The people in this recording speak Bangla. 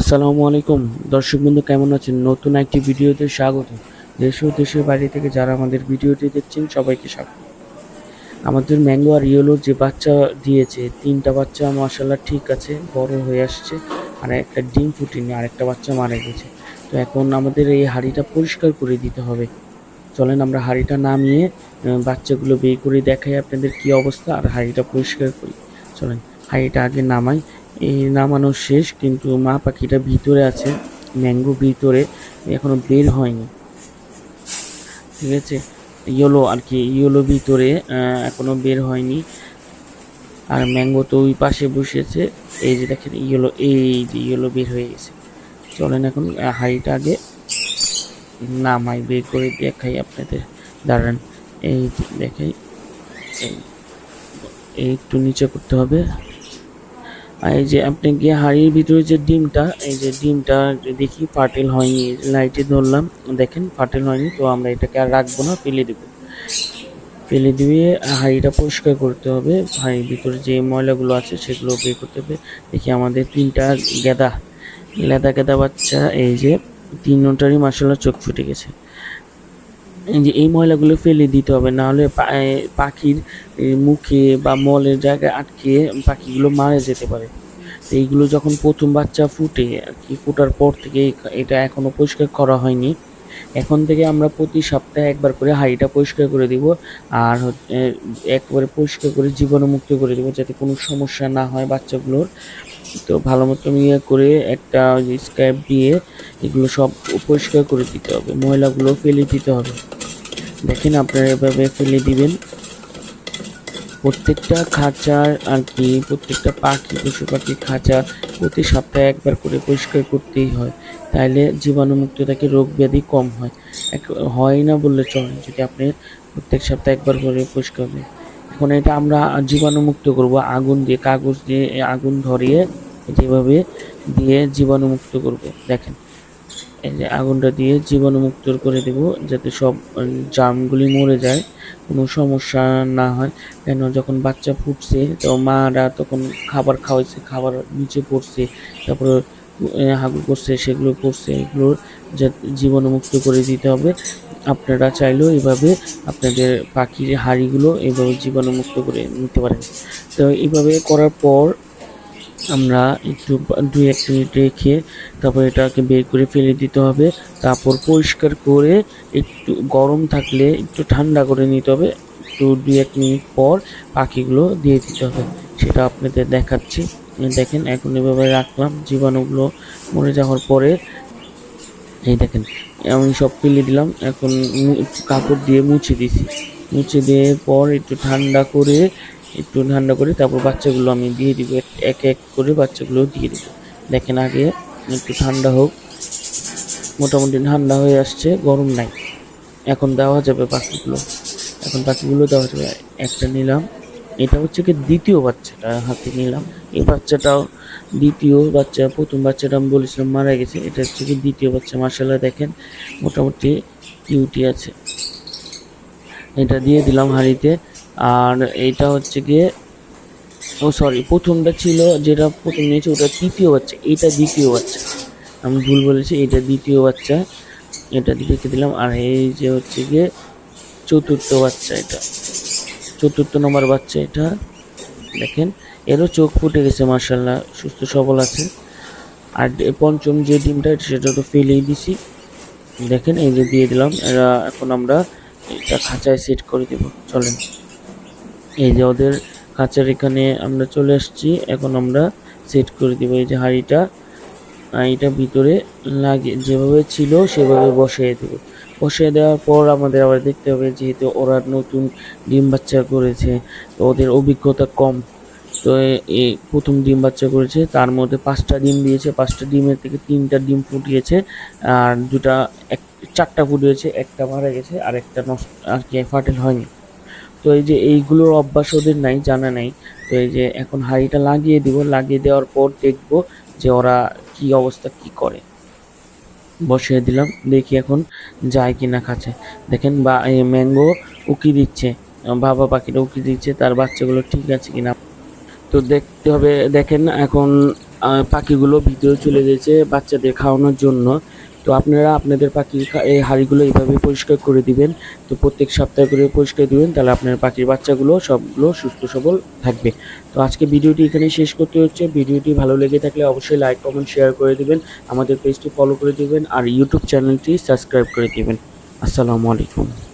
আসসালামু আলাইকুম। দর্শক বন্ধু কেমন আছেন? নতুন একটি ভিডিওতে স্বাগত। দেশ ও দেশের বাইরে থেকে যারা আমাদের ভিডিওটি দেখছেন, সবাইকে স্বাগত। আমাদের ম্যাঙ্গো আর ইয়েলোর যে বাচ্চা দিয়েছে, তিনটা বাচ্চা মাসাল্লাহ ঠিক আছে, বড় হয়ে আসছে। আর একটা ডিম ফুটেনি আর একটা বাচ্চা মারা গেছে। তো এখন আমাদের এই হাঁড়িটা পরিষ্কার করে দিতে হবে। চলেন আমরা হাঁড়িটা নামিয়ে বাচ্চাগুলো বের করে দেখাই আপনাদের কি অবস্থা, আর হাঁড়িটা পরিষ্কার করি। চলেন। হাঁড়িটা আগে নামাই। এই নামানো শেষ কিন্তু মা পাখিটা ভিতরে আছে ম্যাঙ্গো ভিতরে এখনও বের হয়নি। ঠিক আছে? ইয়েলো আর কি ইয়েলো ভিতরে আহ, এখনও বের হয়নি। আর ম্যাঙ্গো তো ওই পাশে বসেছে। এই যে দেখেন ইয়েলো এই যে ইয়েলো বের হয়ে গেছে। চলেন এখন হাঁড়িটা আগে নামাই বের করে দেখাই আপনাদের। দাঁড়ান এই দেখাই। একটু নিচে করতে হবে। আর এই যে আপনি গিয়ে হাড়ির ভিতরে যে ডিমটা, এই যে ডিমটা দেখি ফাটেল হয়নি, লাইটে ধরলাম, দেখেন ফাটেল হয়নি, তো আমরা এটাকে আর রাখব না, ফেলে দেবো। ফেলে দিয়ে হাঁড়িটা পরিষ্কার করতে হবে, হাঁড়ির ভিতরে যে ময়লাগুলো আছে সেগুলো বের করতে হবে। দেখি আমাদের তিনটা গেদা লেদা গেদা বাচ্চা, এই যে তিনটারই মাসাল্লাহ চোখ ফুটে গেছে। যে এই ময়লাগুলো ফেলে দিতে হবে, নাহলে পাখির মুখে বা মলের জায়গায় আটকে পাখিগুলো মারা যেতে পারে। তো এইগুলো যখন প্রথম বাচ্চা ফুটে, আর কি, ফোটার পর থেকে এটা এখনও পরিষ্কার করা হয়নি। এখন থেকে আমরা প্রতি সপ্তাহে একবার করে হাঁড়িটা পরিষ্কার করে দিব আর হচ্ছে একবারে পরিষ্কার করে জীবাণুমুক্ত করে দেবো যাতে কোনো সমস্যা না হয় বাচ্চাগুলোর। তো ভালো মতো ইয়ে করে একটা স্ক্র্যাপ দিয়ে এগুলো সব পরিষ্কার করে দিতে হবে। ময়লাগুলো ফেলে দিতে হবে। দেখেন আপনারা এভাবে ফেলে দিবেন। প্রত্যেকটা খাঁচার আর কি প্রত্যেকটা পাখি, পশু পাখির খাঁচা প্রতি সপ্তাহে একবার করে পরিষ্কার করতেই হয়। তাইলে জীবাণুমুক্ত থাকে রোগ ব্যাধি কম হয়। এক, হয় না বললে চলে যদি আপনি প্রত্যেক সপ্তাহে একবার করে পরিষ্কার করেন। এখন এটা আমরা জীবাণুমুক্ত করব, আগুন দিয়ে, কাগজ দিয়ে, আগুন ধরিয়ে যেভাবে দিয়ে জীবাণুমুক্ত করব। দেখেন এই যে আগুনটা দিয়ে জীবাণুমুক্ত করে দেব, যাতে সব জার্মগুলি মরে যায়, কোনো সমস্যা না হয়। কেন যখন বাচ্চা ফুটছে, তো মারা তখন খাবার খাওয়াইছে, খাবার নিচে পড়ছে, তারপরে হাগু করছে, সেগুলো করছে এগুলোর জীবাণুমুক্ত করে দিতে হবে। আপনারা চাইলেও এভাবে আপনাদের পাখির হাঁড়িগুলো এভাবে জীবাণুমুক্ত করে নিতে পারেন। তো এইভাবে করার পর আমরা একটু দুই এক মিনিট রেখে তারপর এটাকে বের করে ফেলে দিতে হবে। তারপর পরিষ্কার করে একটু গরম থাকলে একটু ঠান্ডা করে নিতে হবে। একটু দুই এক মিনিট পর পাখিগুলো দিয়ে দিতে হবে। সেটা আপনাদের দেখাচ্ছি। দেখেন, এখন এভাবে রাখলাম। জীবাণুগুলো মরে যাওয়ার পরে এই দেখেন, আমি সব ফেলে দিলাম। এখন কাপড় দিয়ে মুছে দিছি। মুছে দিয়ে পর একটু ঠান্ডা করে একটু ঠান্ডা করে তারপর বাচ্চাগুলো আমি দিয়ে দিব, এক- এক করে বাচ্চাগুলো দিয়ে দিব। দেখেন আগে একটু ঠান্ডা হোক, মোটামুটি ঠান্ডা হয়ে আসছে, গরম নাই। এখন দেওয়া যাবে পাখিগুলো এখন পাখিগুলো দেওয়া যাবে। একটা নিলাম। এটা হচ্ছে কি দ্বিতীয় বাচ্চাটা, হাতে নিলাম। এই বাচ্চাটাও দ্বিতীয় বাচ্চা, প্রথম বাচ্চাটা আমি বলেছিলাম মারা গেছে। এটা হচ্ছে কি দ্বিতীয় বাচ্চা মার্শাল্লাহ দেখেন, মোটামুটি কিউটি আছে। এটা দিয়ে দিলাম হাঁড়িতে। আর এইটা হচ্ছে গিয়ে, ও সরি প্রথমটা ছিল যেটা প্রথম নিয়েছে, ওটা তৃতীয় বাচ্চা এটা দ্বিতীয় বাচ্চা। আমি ভুল বলেছি এটা দ্বিতীয় বাচ্চা, এটা রেখে দিলাম। আর এই যে হচ্ছে গিয়ে চতুর্থ বাচ্চা এটা, চতুর্থ নম্বর বাচ্চা এটা, দেখেন, এরও চোখ ফুটে গেছে মার্শাল্লাহ সুস্থ, সবল আছে। আর পঞ্চম যে ডিমটা, সেটা তো ফেলেই দিছি। দেখেন, এই যে দিয়ে দিলাম, এরা এখন আমরা এটা খাঁচায় সেট করে দেব। চলেন। এই যে ওদের খাঁচার এখানে আমরা চলে আসছি। এখন আমরা সেট করে দিব এই যে হাঁড়িটা। হাঁড়িটা ভিতরে লাগে, যেভাবে ছিল সেভাবে বসিয়ে দেবো। বসিয়ে দেওয়ার পর আমাদের আবার দেখতে হবে যেহেতু ওরা নতুন ডিম বাচ্চা করেছে, তো ওদের অভিজ্ঞতা কম। তো এই প্রথম ডিম বাচ্চা করেছে, তার মধ্যে পাঁচটা ডিম দিয়েছে। পাঁচটা ডিমের থেকে তিনটা ডিম ফুটিয়েছে, আর দুটা, এক, চারটা ফুটিয়েছে, একটা মারা গেছে, আর একটা নষ্ট, আর কি ফাটেল হয়নি। তো এই যে এইগুলোর অভ্যাস ওদের নাই, জানা নাই। তো এই যে এখন হাঁড়িটা লাগিয়ে দিব, লাগিয়ে দেওয়ার পর দেখব যে ওরা কি অবস্থা, কি করে। বসিয়ে দিলাম, দেখি এখন যায় কিনা খাচ্ছে। দেখেন বা ম্যাঙ্গো উকি দিচ্ছে বাবা পাখিটা উকি দিচ্ছে, তার বাচ্চাগুলো ঠিক আছে কিনা। তো দেখতে হবে, দেখেন এখন পাখিগুলো ভিতরে চলে গেছে বাচ্চাদের খাওয়ানোর জন্য। তো আপনারা আপনাদের পাখির এই হাঁড়িগুলো এইভাবে পরিষ্কার করে দিবেন। তো প্রত্যেক সপ্তাহে করে পরিষ্কার দিবেন, তাহলে আপনার পাখির বাচ্চাগুলো সবগুলো সুস্থ সবল থাকবে। তো আজকে ভিডিওটি এখানে শেষ করতে হচ্ছে। ভিডিওটি ভালো লেগে থাকলে অবশ্যই লাইক, কমেন্ট, শেয়ার করে দিবেন। আমাদের পেজটি ফলো করে দিবেন আর ইউটিউব চ্যানেলটি সাবস্ক্রাইব করে দিবেন। আসসালামু আলাইকুম।